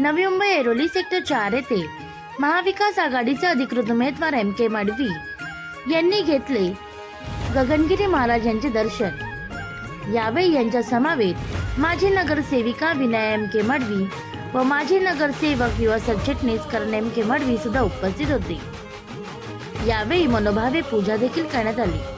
Navi Mumbai Airoli sector चार येथे महाविकास आघाडीचे अधिकृत उमेदवार एम के मडवी यांनी घेतले. गगनगिरी महाराज यांचे दर्शन. यावेळी यांच्या समावेत माजी नगरसेविका विनय एम के मडवी व माजी नगरसेवक युवा सरचिटणीस करण एम के मडवी सुद्धा उपस्थित होते. यावेळी मनोभावे पूजा देखील करण्यात आली.